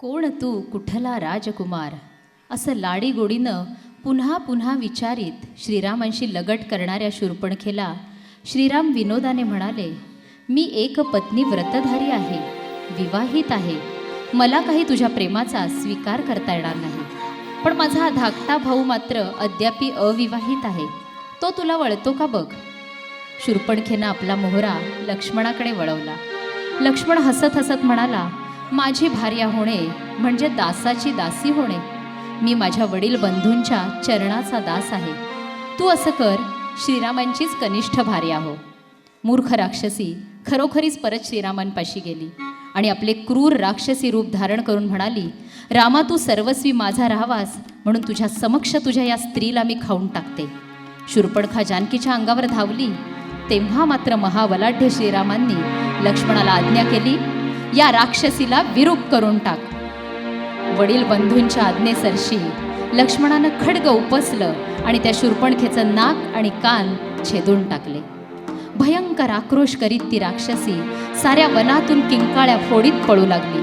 कोण तू कुठला राजकुमार? असं लाडीगोडीनं पुन्हा पुन्हा विचारित श्रीरामांशी लगट करणाऱ्या शूर्पणखेला श्रीराम विनोदाने म्हणाले मी एक पत्नी व्रतधारी आहे विवाहित आहे. मला काही तुझ्या प्रेमाचा स्वीकार करता येणार नाही. पण माझा धाकटा भाऊ मात्र अद्यापी अविवाहित आहे. तो तुला वळतो का बघ? शूर्पणखेनं आपला मोहरा लक्ष्मणाकडे वळवला. लक्ष्मण हसत हसत म्हणाला माझी भार्या होणे म्हणजे दासाची दासी होणे. मी माझ्या वडील बंधूंच्या चरणाचा दास आहे. तू असं कर श्रीरामांचीच कनिष्ठ भार्या हो. मूर्ख राक्षसी खरोखरीच परत श्रीरामांपाशी गेली आणि आपले क्रूर राक्षसी रूप धारण करून म्हणाली रामा तू सर्वस्वी माझा राहावास म्हणून तुझ्या समक्ष तुझ्या या स्त्रीला मी खाऊन टाकते. शुरपडखा जानकीच्या अंगावर धावली. तेव्हा मात्र महावलाढ्य श्रीरामांनी लक्ष्मणाला आज्ञा केली या राक्षसीला विरूप करून टाक. वडील बंधूंच्या आज्ञेसरशी लक्ष्मणानं खडग उपसलं आणि त्या शूर्पणखेचं नाक आणि कान छेदून टाकले. भयंकर आक्रोश करीत ती राक्षसी साऱ्या वनातून किंकाळ्या फोडीत पळू लागली.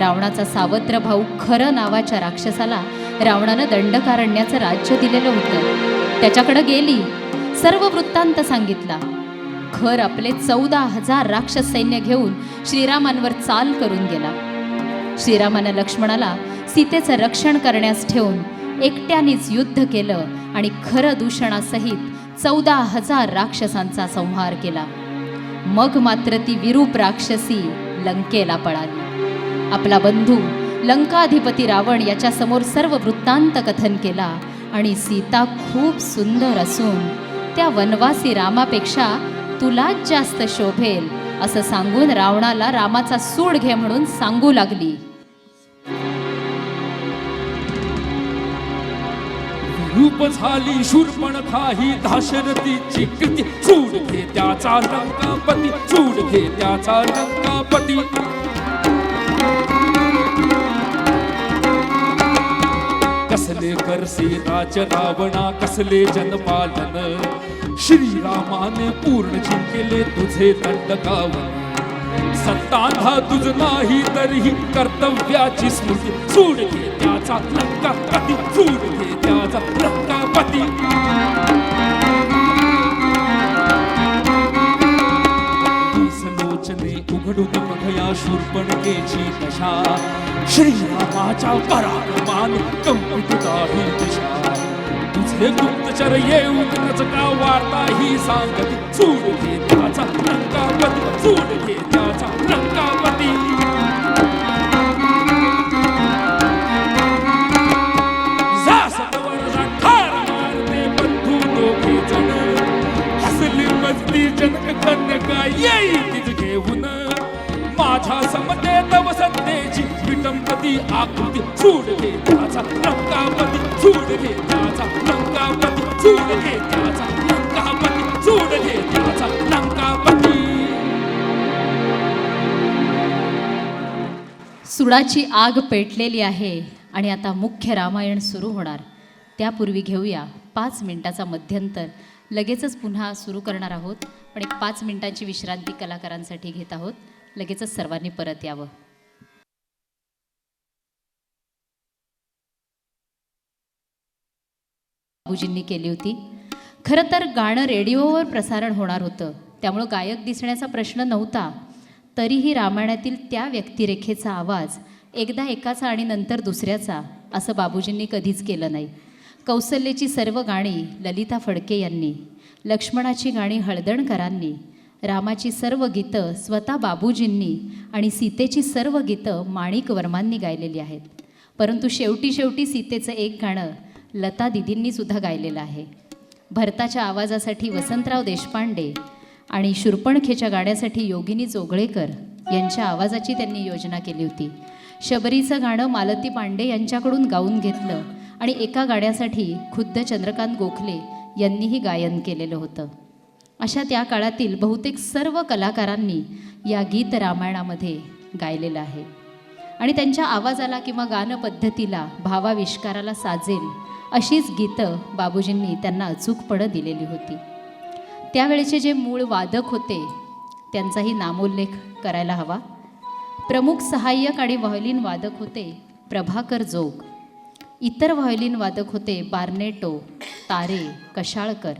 रावणाचा सावत्र भाऊ खरं नावाच्या राक्षसाला रावणानं दंडकारण्याचं राज्य दिलेलं होतं. त्याच्याकडं गेली सर्व वृत्तांत सांगितला. खर आपले चौदा हजार राक्षस सैन्य घेऊन श्रीरामांवर चाल करून गेला. श्रीरामानं लक्ष्मणाला सीतेचं रक्षण करण्यास ठेवून एकट्यानेच युद्ध केलं आणि खरं दूषणासहित चौदा हजार राक्षसांचा संहार केला. मग मात्र ती विरूप राक्षसी लंकेला पळाली. आपला बंधू लंकाधिपती रावण याच्यासमोर सर्व वृत्तांत कथन केला आणि सीता खूप सुंदर असून त्या वनवासी रामापेक्षा तुलाच जास्त शोभेल असं सांगून रावणाला रामाचा सूड घे म्हणून सांगू लागली. रूप झाली शूर्पण खाही दाशरथीची कृती चूड घे त्याचा लंकापती चूड घे त्याचा लंकापती कसले करसे राज रावणा कसले जनपालन श्रीरामाने पूर्ण जिंकले तुझे दंडकावन हा तुझ नाही तरीही कर्तव्याची स्मृती. चूड घे त्याचा लंकापती चूड घे त्याचा लंकापती. लोचने उघडून बघया शूर्पणकेची दशा. श्रीरामाच्या पराक्रमाने कंपित आहे दशा. हे गुप्तचर येऊन रचका वार्ता ही सांगती चूड घे त्याचा लंकापती चूड घे त्याचा लंकापती जनक कन्यका येई तिज घेऊन. माझ्या समते तव सत्तेची विटंबती आकृती चूड घे त्याचा लंकापती चूड घे त्याचा लंकापती त्याचा लंकापती त्याचा लंकापती सुडाची आग पेटलेली आहे आणि आता मुख्य रामायण सुरू होणार. त्यापूर्वी घेऊया पाच मिनिटाचा मध्यंतर. लगेचच पुन्हा सुरू करणार आहोत पण एक पाच मिनिटांची विश्रांती कलाकारांसाठी घेत आहोत. लगेचच सर्वांनी परत यावं. बाबूजींनी केली होती. खरं तर गाणं रेडिओवर प्रसारण होणार होतं. त्यामुळं गायक दिसण्याचा प्रश्न नव्हता. तरीही रामायणातील त्या व्यक्तिरेखेचा आवाज एकदा एकाचा आणि नंतर दुसऱ्याचा असं बाबूजींनी कधीच केलं नाही. कौसल्याची सर्व गाणी ललिता फडके यांनी लक्ष्मणाची गाणी हळदणकरांनी रामाची सर्व गीतं स्वतः बाबूजींनी आणि सीतेची सर्व गीतं माणिक वर्मांनी गायलेली आहेत. परंतु शेवटी शेवटी सीतेचं एक गाणं लता दिदींनी सुद्धा गायलेलं आहे. भरताच्या आवाजासाठी वसंतराव देशपांडे आणि शुरपणखेच्या गाण्यासाठी योगिनी जोगळेकर यांच्या आवाजाची त्यांनी योजना केली होती. शबरीचं गाणं मालती पांडे यांच्याकडून गाऊन घेतलं आणि एका गाण्यासाठी खुद्द चंद्रकांत गोखले यांनीही गायन केलेलं होतं. अशा त्या काळातील बहुतेक सर्व कलाकारांनी या गीत रामायणामध्ये गायलेलं आहे. आणि त्यांच्या आवाजाला किंवा गाणं पद्धतीला भावाविष्काराला साजेल अशीच गीतं बाबूजींनी त्यांना अचूकपणं दिलेली होती. त्यावेळेचे जे मूळ वादक होते त्यांचाही नामोल्लेख करायला हवा. प्रमुख सहाय्यक आणि व्हायोलिन वादक होते प्रभाकर जोग. इतर व्हायोलिन वादक होते बार्नेटो तारे कशाळकर.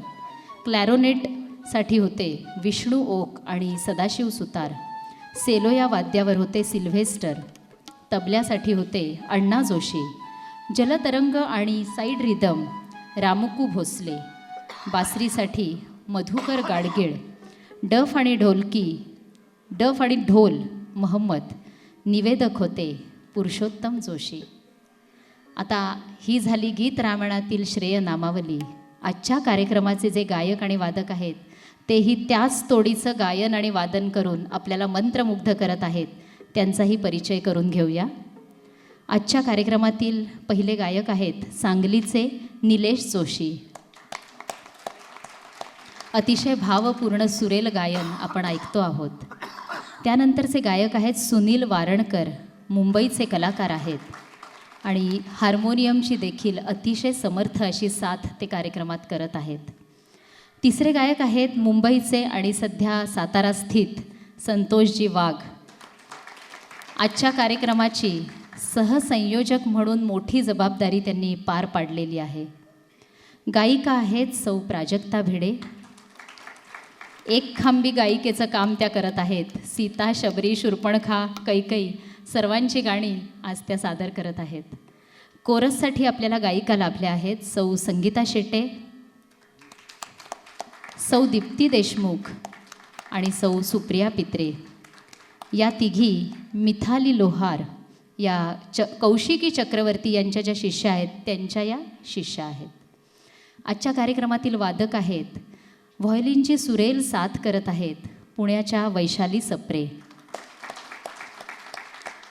क्लॅरोनेटसाठी होते विष्णू ओक आणि सदाशिव सुतार. सेलो या वाद्यावर होते सिल्व्हेस्टर. तबल्यासाठी होते अण्णा जोशी. जलतरंग आणि साईड रिदम रामुकू भोसले. बासरीसाठी मधुकर गाडगीळ डफ आणि ढोलकी डफ आणि ढोल महम्मद निवेदक होते पुरुषोत्तम जोशी. आता ही झाली गीत रामायणातील श्रेय नामावली. आजच्या कार्यक्रमाचे जे गायक आणि वादक आहेत तेही त्याच तोडीचं गायन आणि वादन करून आपल्याला मंत्रमुग्ध करत आहेत. त्यांचाही परिचय करून घेऊया. आजच्या कार्यक्रमातील पहिले गायक आहेत सांगलीचे निलेश जोशी. अतिशय भावपूर्ण सुरेल गायन आपण ऐकतो आहोत. त्यानंतरचे गायक आहेत सुनील वारणकर मुंबईचे कलाकार आहेत. आणि हार्मोनियमची देखील अतिशय समर्थ अशी साथ ते कार्यक्रमात करत आहेत. तिसरे गायक आहेत मुंबईचे आणि सध्या सातारा स्थित संतोषजी वाघ. आजच्या कार्यक्रमाची सहसंयोजक म्हणून मोठी जबाबदारी त्यांनी पार पाडलेली आहे. गायिका आहेत सौ प्राजक्ता भिडे. एक खांबी गायिकेचं काम त्या करत आहेत. सीता शबरी शूर्पणखा कैकई सर्वांची गाणी आज त्या सादर करत आहेत. कोरससाठी आपल्याला गायिका लाभल्या आहेत सौ संगीता शेटे सौ दीप्ती देशमुख आणि सौ सुप्रिया पित्रे. या तिघी मिथाली लोहार या च कौशिकी चक्रवर्ती यांच्या ज्या शिष्या आहेत त्यांच्या या शिष्या आहेत. आजच्या कार्यक्रमातील वादक आहेत व्हॉयलिनची सुरेल साथ करत आहेत पुण्याच्या वैशाली सप्रे.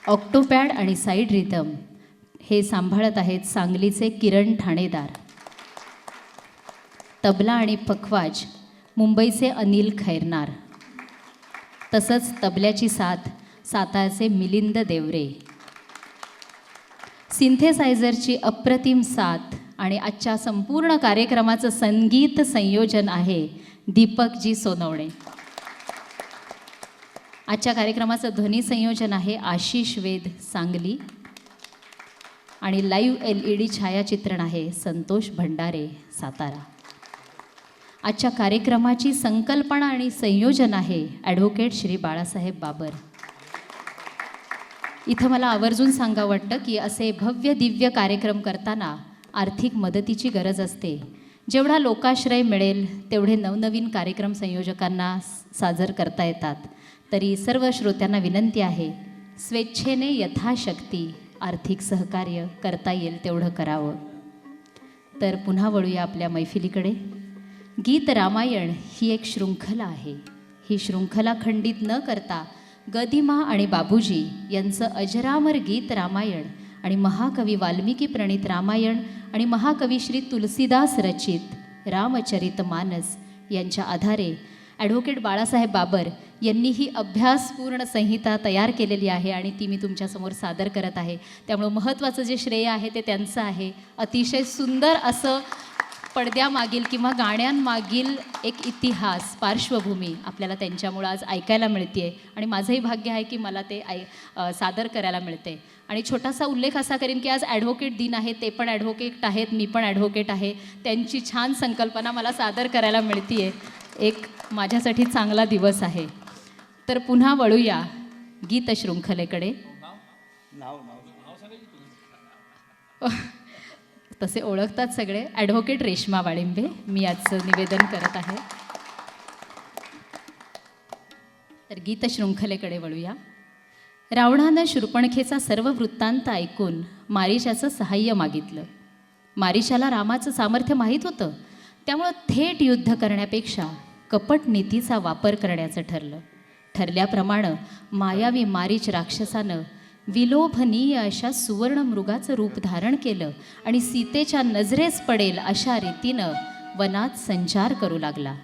ऑक्टोपॅड आणि साईड रिदम हे सांभाळत आहेत सांगलीचे किरण ठाणेदार. तबला आणि पखवाज मुंबईचे अनिल खैरनार. तसंच तबल्याची साथ सातारचे मिलिंद देवरे. सिंथेसायझरची अप्रतिम साथ आणि आजच्या संपूर्ण कार्यक्रमाचं संगीत संयोजन आहे दीपकजी सोनवणे. आजच्या कार्यक्रमाचं ध्वनी संयोजन आहे आशिष वेद सांगली आणि लाईव्ह एल ई डी छायाचित्रण आहे संतोष भंडारे सातारा. आजच्या कार्यक्रमाची संकल्पना आणि संयोजन आहे ॲडव्होकेट श्री बाळासाहेब बाबर. इथं मला आवर्जून सांगा वाटतं की असे भव्य दिव्य कार्यक्रम करताना आर्थिक मदतीची गरज असते. जेवढा लोकाश्रय मिळेल तेवढे नवनवीन कार्यक्रम संयोजकांना सादर करता येतात. तरी सर्व श्रोत्यांना विनंती आहे स्वेच्छेने यथाशक्ती आर्थिक सहकार्य करता येईल तेवढं करावं. तर पुन्हा वळूया आपल्या मैफिलीकडे. गीत रामायण ही एक शृंखला आहे. ही शृंखला खंडित न करता गदिमा आणि बाबूजी यांचं अजरामर गीत रामायण आणि महाकवी वाल्मिकी प्रणित रामायण आणि महाकवी श्री तुलसीदास रचित रामचरित मानस यांच्या आधारे ॲडव्होकेट बाळासाहेब बाबर यांनी ही अभ्यासपूर्ण संहिता तयार केलेली आहे आणि ती मी तुमच्यासमोर सादर करत आहे. त्यामुळं महत्त्वाचं जे श्रेय आहे ते त्यांचं आहे. अतिशय सुंदर असं पडद्यामागील किंवा गाण्यांमागील एक इतिहास पार्श्वभूमी आपल्याला त्यांच्यामुळं आज ऐकायला मिळते आणि माझंही भाग्य आहे की मला ते ऐ सादर करायला मिळते. आणि छोटासा उल्लेख असा करेन की आज ॲडव्होकेट दिन आहे ते पण ॲडव्होकेट आहेत मी पण ॲडव्होकेट आहे. त्यांची छान संकल्पना मला सादर करायला मिळते आहे एक माझ्यासाठी चांगला दिवस आहे. तर पुन्हा वळूया गीत शृंखलेकडे. तसे ओळखतात सगळे. ॲडव्होकेट रेश्मा वाळिंबे मी आजचं निवेदन करत आहे. तर गीतशृंखलेकडे वळूया. रावणानं शूर्पणखेचा सर्व वृत्तांत ऐकून मारिशाचं सहाय्य मागितलं. मारिशाला रामाचं सामर्थ्य माहीत होतं. त्यामुळं थेट युद्ध करण्यापेक्षा कपट नीतीचा वापर करण्याचं ठरलं. ठरल्याप्रमाणे मायावी मारीच राक्षसानं विलोभनीय अशा सुवर्णमृगाचं रूप धारण केलं आणि सीतेच्या नजरेस पडेल अशा रीतीनं वनात संचार करू लागला.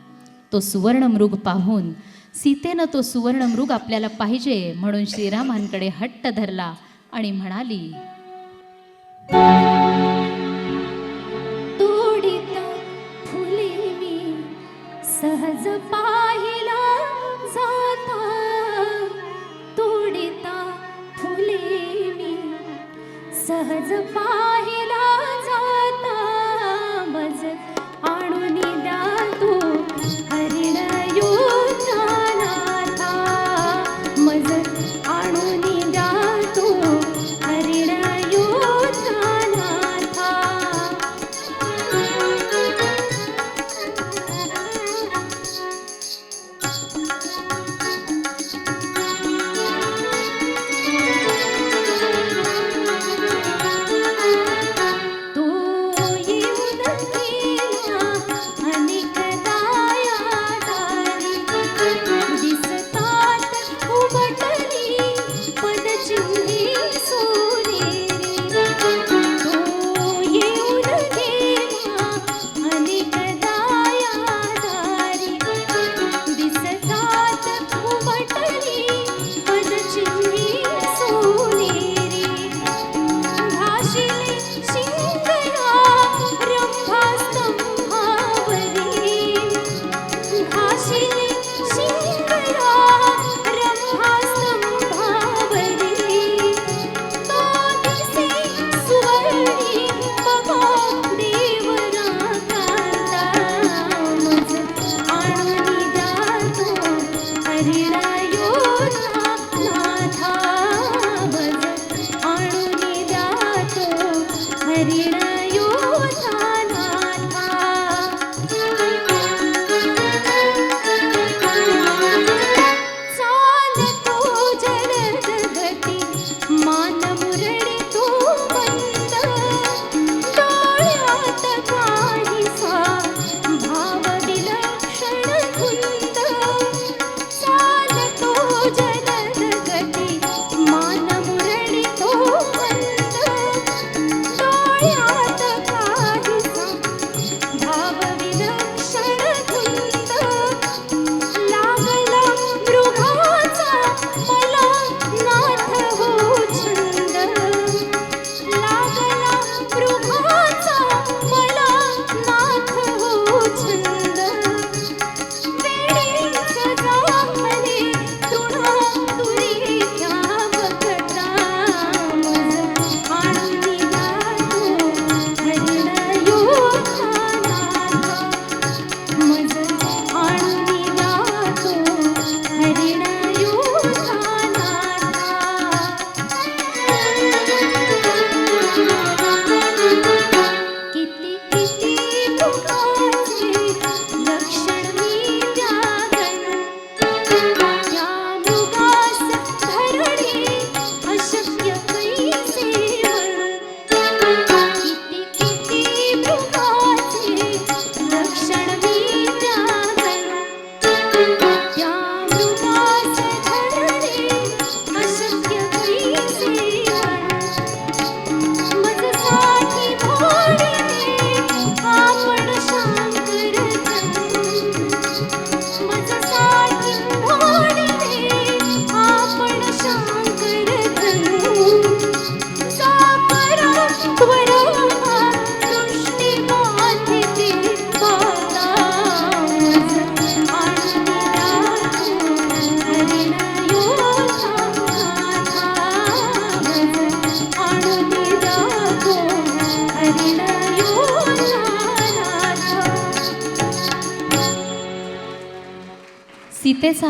तो सुवर्णमृग पाहून सीतेनं तो सुवर्णमृग आपल्याला पाहिजे म्हणून श्रीरामांकडे हट्ट धरला आणि म्हणाली सहज पा सहज पाहिला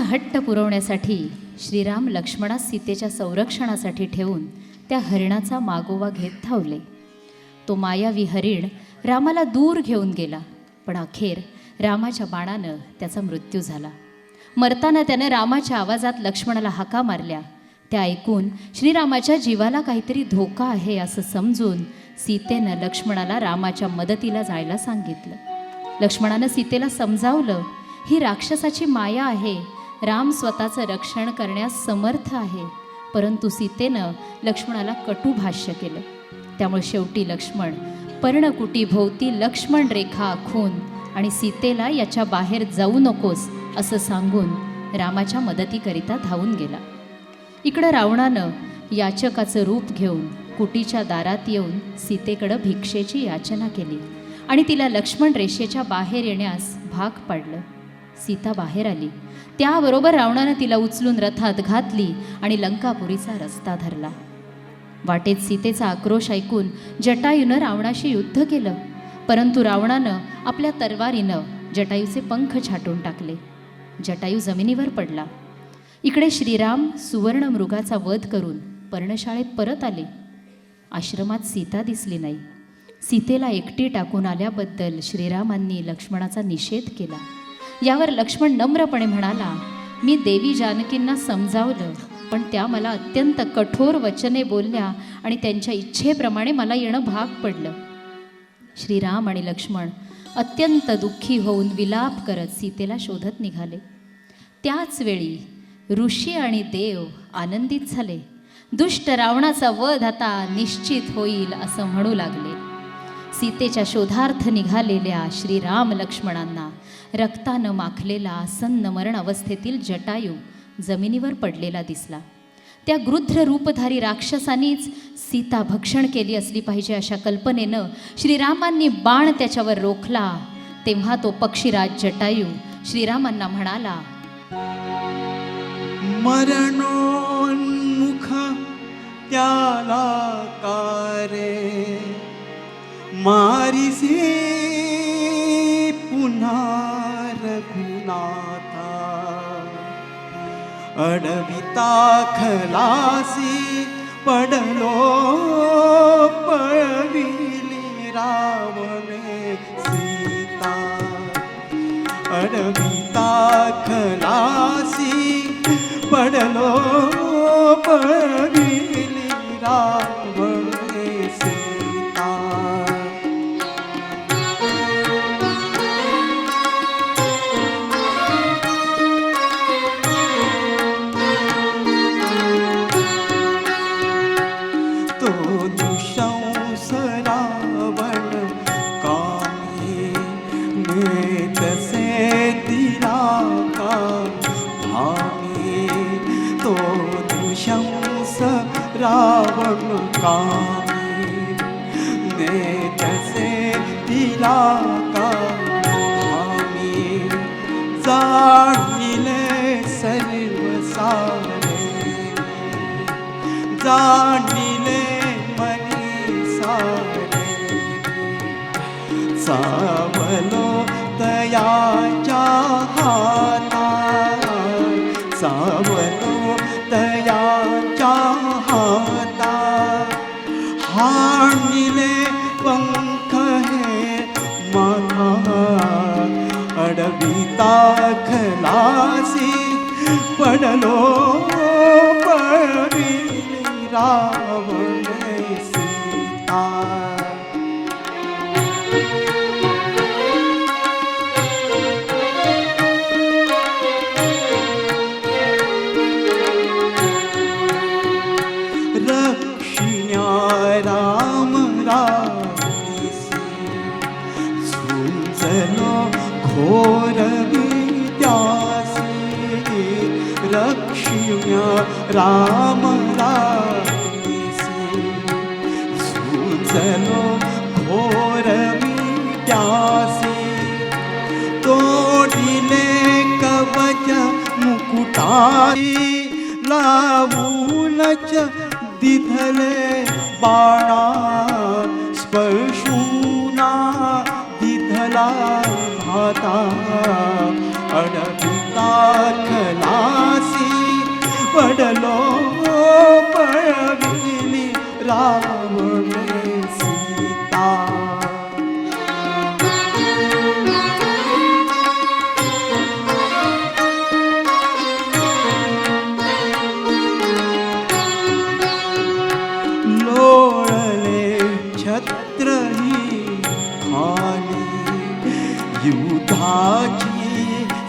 हट्ट पुरवण्यासाठी श्रीराम लक्ष्मणास सीतेच्या संरक्षणासाठी ठेवून त्या हरिणाचा मागोवा घेत धावले. तो मायावी हरिण रामाला दूर घेऊन गेला पण अखेर रामाच्या बाणानं त्याचा मृत्यू झाला. मरताना त्यानं रामाच्या आवाजात लक्ष्मणाला हाका मारल्या. त्या ऐकून श्रीरामाच्या जीवाला काहीतरी धोका आहे असं समजून सीतेनं लक्ष्मणाला रामाच्या मदतीला जायला सांगितलं. लक्ष्मणानं सीतेला समजावलं ही राक्षसाची माया आहे राम स्वतःचं रक्षण करण्यास समर्थ आहे. परंतु सीतेनं लक्ष्मणाला कटू भाष्य केलं. त्यामुळे शेवटी लक्ष्मण पर्णकुटी भोवती लक्ष्मण रेखा आखून आणि सीतेला याच्या बाहेर जाऊ नकोस असं सांगून रामाच्या मदतीकरिता धावून गेला. इकडं रावणानं याचकाचं रूप घेऊन कुटीच्या दारात येऊन सीतेकडं भिक्षेची याचना केली आणि तिला लक्ष्मण रेषेच्या बाहेर येण्यास भाग पाडलं. सीता बाहेर आली. त्याबरोबर रावणानं तिला उचलून रथात घातली आणि लंकापुरीचा रस्ता धरला. वाटेत सीतेचा आक्रोश ऐकून जटायूनं रावणाशी युद्ध केलं. परंतु रावणानं आपल्या तलवारीनं जटायूचे पंख छाटून टाकले. जटायू जमिनीवर पडला. इकडे श्रीराम सुवर्ण मृगाचा वध करून पर्णशाळेत परत आले. आश्रमात सीता दिसली नाही. सीतेला एकटी टाकून आल्याबद्दल श्रीरामांनी लक्ष्मणाचा निषेध केला. यावर लक्ष्मण नम्रपणे म्हणाला मी देवी जानकींना समजावलं पण त्या मला अत्यंत कठोर वचने बोलल्या आणि त्यांच्या इच्छेप्रमाणे मला येणं भाग पडलं. श्रीराम आणि लक्ष्मण अत्यंत दुःखी होऊन विलाप करत सीतेला शोधत निघाले. त्याचवेळी ऋषी आणि देव आनंदित झाले. दुष्ट रावणाचा वध आता निश्चित होईल असं म्हणू लागले. सीतेच्या शोधार्थ निघालेल्या श्रीराम लक्ष्मणांना रक्तानं माखलेला आसन्न मरण अवस्थेतील जटायू जमिनीवर पडलेला दिसला. त्या गृध्र रूपधारी राक्षसानीच सीता भक्षण केली असली पाहिजे अशा कल्पनेनं श्रीरामांनी बाण त्याच्यावर रोखला. तेव्हा तो पक्षीराज जटायू श्रीरामांना म्हणाला मरणोन्मुख त्याला कारे मारिसे पुन्हा रघुनाथा अडविता खलासी पडलो पळविली रावणे सीता अडविता खलासी पडलो पडिली रावणे पडलो पडिली रावणे झुंजलो घोर विद्यासी तोडिले कवच मुकुटाई लावूनच दिधले बाणा स्पर्शूना दिधला भाता अडपिता खलासी पडलो पळविली रा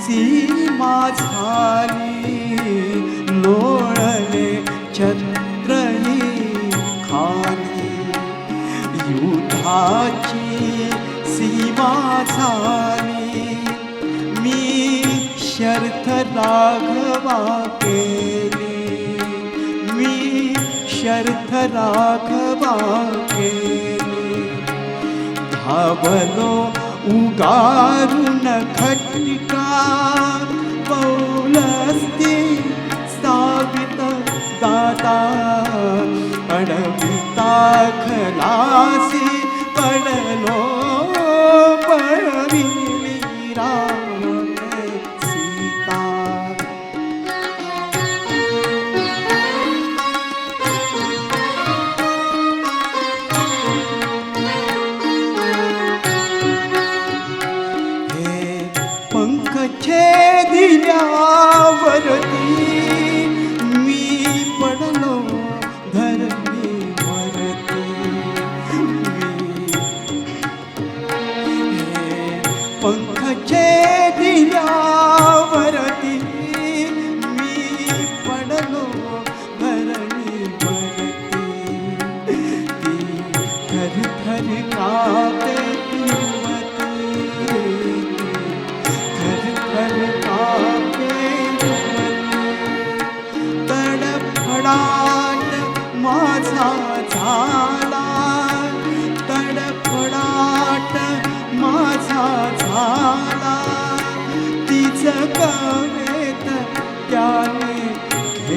युद्धाची सीमा झाली लोळले छत्रही खाली. युद्धाची सीमा झाली. मी शर्थ राघवा केली. मी शर्थ राघवा केली. धावलो उगारून खटका पौलस्ती स्थापित दाता अडविता खलासी पडलो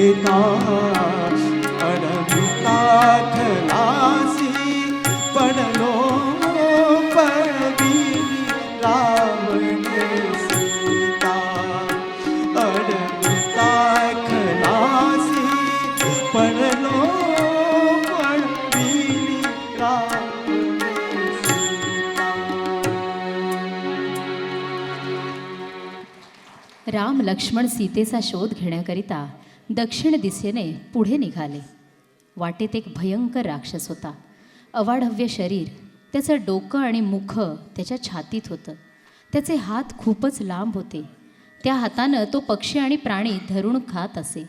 घेता अडविता खलासी पडलो पडविली सीता. अडविता खलासी पडलो सीता. राम लक्ष्मण सीतेचा शोध घेण्याकरिता दक्षिण दिशेने पुढे निघाले. वाटेत एक भयंकर राक्षस होता. अवाढव्य शरीर त्याचं डोकं आणि मुख त्याच्या छातीत होतं. त्याचे हात खूपच लांब होते. त्या हातानं तो पक्षी आणि प्राणी धरून खात असे.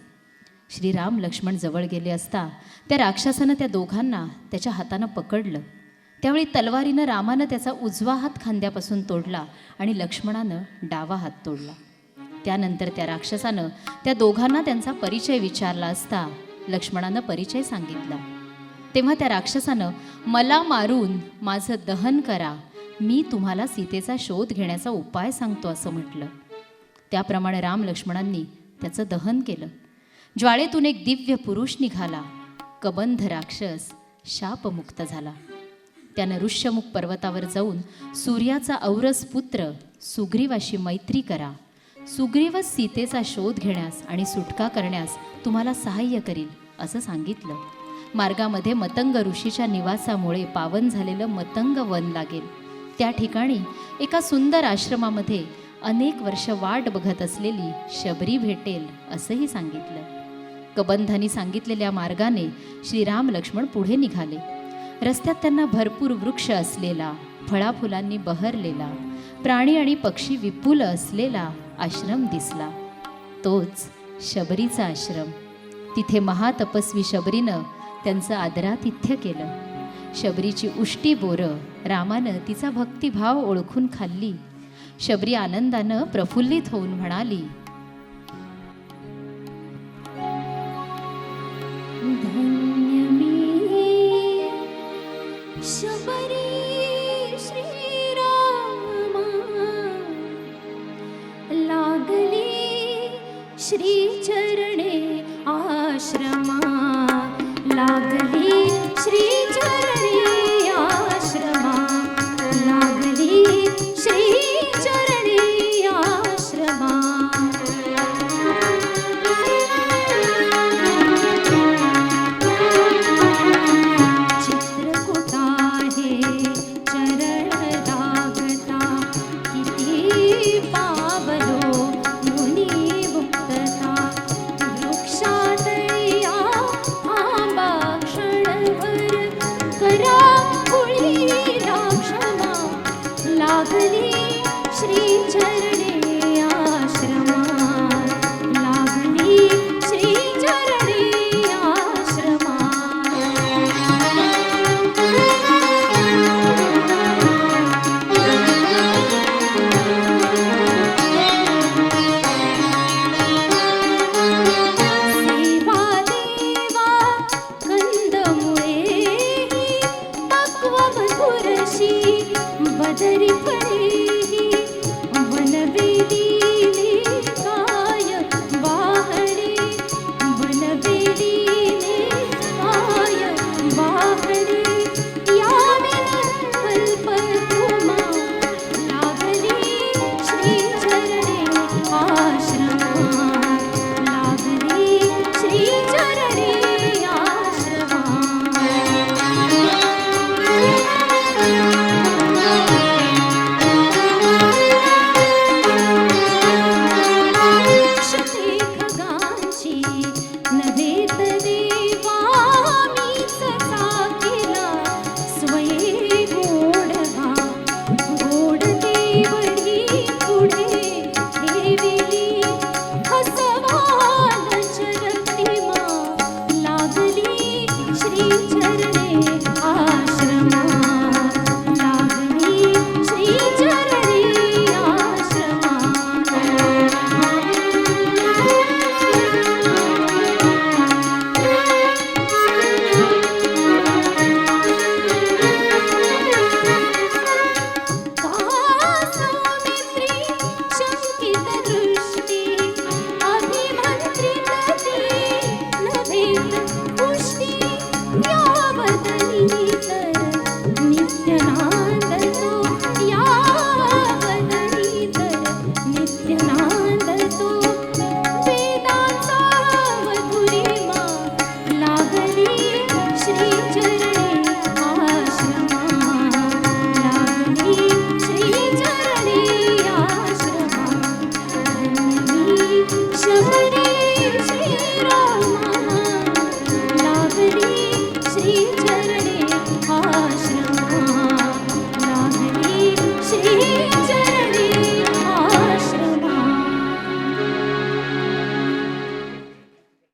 श्रीराम लक्ष्मण जवळ गेले असता त्या राक्षसानं त्या दोघांना त्याच्या हातानं पकडलं. त्यावेळी तलवारीनं रामानं त्याचा उजवा हात खांद्यापासून तोडला आणि लक्ष्मणानं डावा हात तोडला. त्यानंतर त्या राक्षसानं त्या दोघांना त्यांचा परिचय विचारला असता लक्ष्मणानं परिचय सांगितला. तेव्हा त्या राक्षसानं मला मारून माझं दहन करा. मी तुम्हाला सीतेचा शोध घेण्याचा उपाय सांगतो असं म्हटलं. त्याप्रमाणे राम लक्ष्मणांनी त्याचं दहन केलं. ज्वाळेतून एक दिव्य पुरुष निघाला. कबंध राक्षस शापमुक्त झाला. त्यानं ऋष्यमुख पर्वतावर जाऊन सूर्याचा औरस पुत्र सुग्रीवाशी मैत्री करा. सुग्रीव सीतेचा शोध घेण्यास आणि सुटका करण्यास तुम्हाला सहाय्य करील असं सांगितलं. मार्गामध्ये मतंग ऋषीच्या निवासामुळे पावन झालेलं मतंग वन लागेल. त्या ठिकाणी एका सुंदर आश्रमामध्ये अनेक वर्ष वाट बघत असलेली शबरी भेटेल असंही सांगितलं. कबंधानी सांगितलेल्या मार्गाने श्रीराम लक्ष्मण पुढे निघाले. रस्त्यात त्यांना भरपूर वृक्ष असलेला फळाफुलांनी बहरलेला प्राणी आणि पक्षी विपुल असलेला आश्रम दिसला. तोच शबरीचा आश्रम. तिथे महातपस्वी शबरीनं त्यांचं आदरातिथ्य केलं. शबरीची उष्टी बोरं रामानं तिचा भक्तिभाव ओळखून खाल्ली. शबरी आनंदानं प्रफुल्लित होऊन म्हणाली श्रीचरणे आश्रमा लागली.